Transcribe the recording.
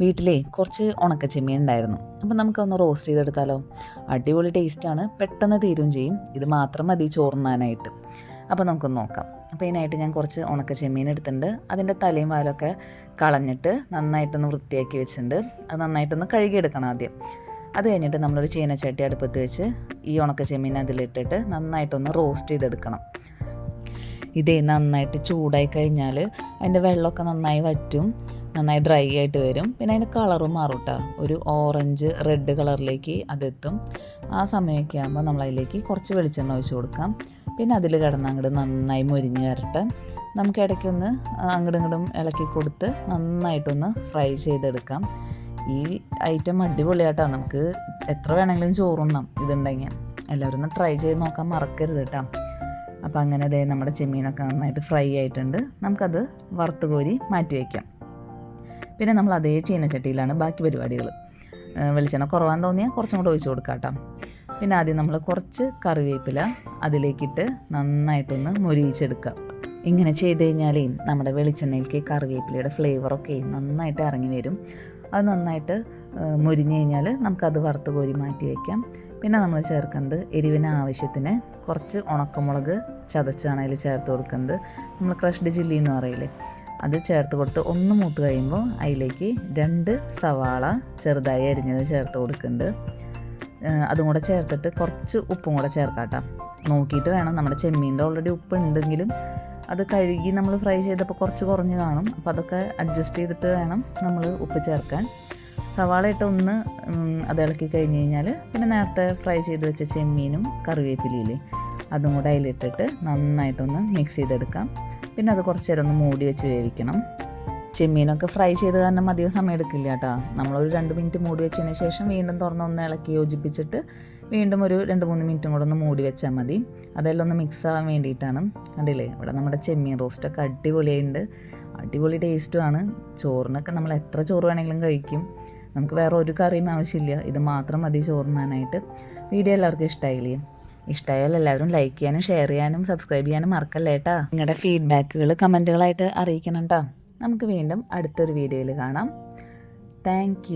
വീട്ടിലേ കുറച്ച് ഉണക്ക ചെമ്മീൻ ഉണ്ടായിരുന്നു. അപ്പം നമുക്കൊന്ന് റോസ്റ്റ് ചെയ്തെടുത്താലോ? അടിപൊളി ടേസ്റ്റാണ് പെട്ടെന്ന് തീരും ചെയ്യും. ഇത് മാത്രം മതി ചോറുണ്ണാനായിട്ട്. അപ്പോൾ നമുക്കൊന്ന് നോക്കാം. അപ്പോൾ ഇതിനായിട്ട് ഞാൻ കുറച്ച് ഉണക്ക ചെമ്മീൻ എടുത്തിട്ടുണ്ട്. അതിന്റെ തലയും വാലൊക്കെ കളഞ്ഞിട്ട് നന്നായിട്ടൊന്ന് വൃത്തിയാക്കി വെച്ചിട്ടുണ്ട്. അത് നന്നായിട്ടൊന്ന് കഴുകിയെടുക്കണം ആദ്യം. അത് കഴിഞ്ഞിട്ട് നമ്മളൊരു ചീനച്ചട്ടി അടുപ്പത്ത് വെച്ച് ഈ ഉണക്ക ചെമ്മീൻ അതിലിട്ടിട്ട് നന്നായിട്ടൊന്ന് റോസ്റ്റ് ചെയ്തെടുക്കണം. ഇതേ നന്നായിട്ട് ചൂടായി കഴിഞ്ഞാൽ അതിന്റെ വെള്ളമൊക്കെ നന്നായി വറ്റും. നന്നായി ഡ്രൈ ആയിട്ട് വരും. പിന്നെ അതിന്റെ കളറും മാറും കേട്ടോ ഒരു ഓറഞ്ച് റെഡ് കളറിലേക്ക് അതെത്തും. ആ സമയമൊക്കെ ആകുമ്പോൾ നമ്മൾ അതിലേക്ക് കുറച്ച് വെളിച്ചെണ്ണ ഒഴിച്ച് കൊടുക്കാം. പിന്നെ അതിൽ കിടന്ന് അങ്ങോട്ട് നന്നായി മുരിഞ്ഞ് വരട്ടെ. നമുക്ക് ഇടയ്ക്കൊന്ന് അങ്ങോട്ടും ഇങ്ങോട്ടും ഇളക്കി കൊടുത്ത് നന്നായിട്ടൊന്ന് ഫ്രൈ ചെയ്തെടുക്കാം. ഈ ഐറ്റം അടിപൊളിയാട്ടോ. നമുക്ക് എത്ര വേണമെങ്കിലും ചോറുണ്ണാം ഇതുണ്ടെങ്കിൽ. എല്ലാവരും ഒന്ന് ട്രൈ ചെയ്ത് നോക്കാൻ മറക്കരുത് കേട്ടോ. അപ്പോൾ അങ്ങനെ ദേ നമ്മുടെ ചെമ്മീനൊക്കെ നന്നായിട്ട് ഫ്രൈ ആയിട്ടുണ്ട്. നമുക്കത് വറുത്ത് കോരി മാറ്റി വയ്ക്കാം. പിന്നെ നമ്മൾ അതേ ചീനച്ചട്ടിയിലാണ് ബാക്കി പരിപാടികൾ. വെളിച്ചെണ്ണ കുറവാന്ന് തോന്നിയാൽ കുറച്ചും കൂടെ ഒഴിച്ച് കൊടുക്കാം കേട്ടോ. പിന്നെ ആദ്യം നമ്മൾ കുറച്ച് കറിവേപ്പില അതിലേക്കിട്ട് നന്നായിട്ടൊന്ന് മുരിയിച്ചെടുക്കുക ഇങ്ങനെ ചെയ്ത് കഴിഞ്ഞാലേ നമ്മുടെ വെളിച്ചെണ്ണയിലേക്ക് കറിവേപ്പിലയുടെ ഫ്ലേവറൊക്കെ നന്നായിട്ട് ഇറങ്ങി വരും. അത് നന്നായിട്ട് മുരിഞ്ഞു കഴിഞ്ഞാൽ നമുക്കത് വറുത്ത് കോരി മാറ്റി വയ്ക്കാം പിന്നെ നമ്മൾ ചേർക്കുന്നത് എരിവിന് ആവശ്യത്തിന് കുറച്ച് ഉണക്കമുളക് ചതച്ചാണ് അതിൽ ചേർത്ത് കൊടുക്കുന്നത്. നമ്മൾ ക്രഷ്ഡ് ചില്ലി എന്ന് പറയില്ലേ? അത് ചേർത്ത് കൊടുത്ത് ഒന്ന് മൂത്ത് കഴിയുമ്പോൾ അതിലേക്ക് രണ്ട് സവാള ചെറുതായി അരിഞ്ഞത് ചേർത്ത് കൊടുക്കുന്നുണ്ട്. അതും കൂടെ ചേർത്തിട്ട് കുറച്ച് ഉപ്പും കൂടെ ചേർക്കാട്ടോ നോക്കിയിട്ട് വേണം. നമ്മുടെ ചെമ്മീന്റെ ഓൾറെഡി ഉപ്പ് ഉണ്ടെങ്കിലും അത് കഴുകി നമ്മൾ ഫ്രൈ ചെയ്തപ്പോൾ കുറച്ച് കുറഞ്ഞ് കാണും. അപ്പോൾ അതൊക്കെ അഡ്ജസ്റ്റ് ചെയ്തിട്ട് വേണം നമ്മൾ ഉപ്പ് ചേർക്കാൻ. സവാള ഇട്ട് ഒന്ന് അത് ഇളക്കി കഴിഞ്ഞ് കഴിഞ്ഞാൽ പിന്നെ നേരത്തെ ഫ്രൈ ചെയ്ത് വെച്ച ചെമ്മീനും കറിവേപ്പിലയില്ലേ അതും കൂടെ അതിലിട്ടിട്ട് നന്നായിട്ടൊന്ന് മിക്സ് ചെയ്തെടുക്കാം. പിന്നെ അത് കുറച്ച് നേരം ഒന്ന് മൂടി വെച്ച് വേവിക്കണം. ചെമ്മീനൊക്കെ ഫ്രൈ ചെയ്ത് കാരണം അധികം സമയം എടുക്കില്ല കേട്ടോ. നമ്മളൊരു രണ്ട് മിനിറ്റ് മൂടി വെച്ചതിന് ശേഷം വീണ്ടും തുറന്ന് ഒന്ന് ഇളക്കി യോജിപ്പിച്ചിട്ട് വീണ്ടും ഒരു രണ്ട് മൂന്ന് മിനിറ്റും കൂടെ ഒന്ന് മൂടി വെച്ചാൽ മതി. അതെല്ലാം ഒന്ന് മിക്സ് ആവാൻ വേണ്ടിയിട്ടാണ്. കണ്ടില്ലേ? ഇവിടെ നമ്മുടെ ചെമ്മീൻ റോസ്റ്റൊക്കെ അടിപൊളിയായിട്ടുണ്ട്. അടിപൊളി ടേസ്റ്റുമാണ് ചോറിനൊക്കെ നമ്മൾ എത്ര ചോറ് വേണമെങ്കിലും കഴിക്കും. നമുക്ക് വേറെ ഒരു കറിയും ആവശ്യമില്ല. ഇത് മാത്രം മതി ചോറിനാനായിട്ട് വീഡിയോ എല്ലാവർക്കും ഇഷ്ടമായില്ലേ? ഇഷ്ടമായാൽ എല്ലാവരും ലൈക്ക് ചെയ്യാനും ഷെയർ ചെയ്യാനും സബ്സ്ക്രൈബ് ചെയ്യാനും മറക്കല്ലേ കേട്ടോ നിങ്ങളുടെ ഫീഡ്ബാക്കുകൾ കമന്റുകളായിട്ട് അറിയിക്കണം കേട്ടോ നമുക്ക് വീണ്ടും അടുത്തൊരു വീഡിയോയിൽ കാണാം. താങ്ക്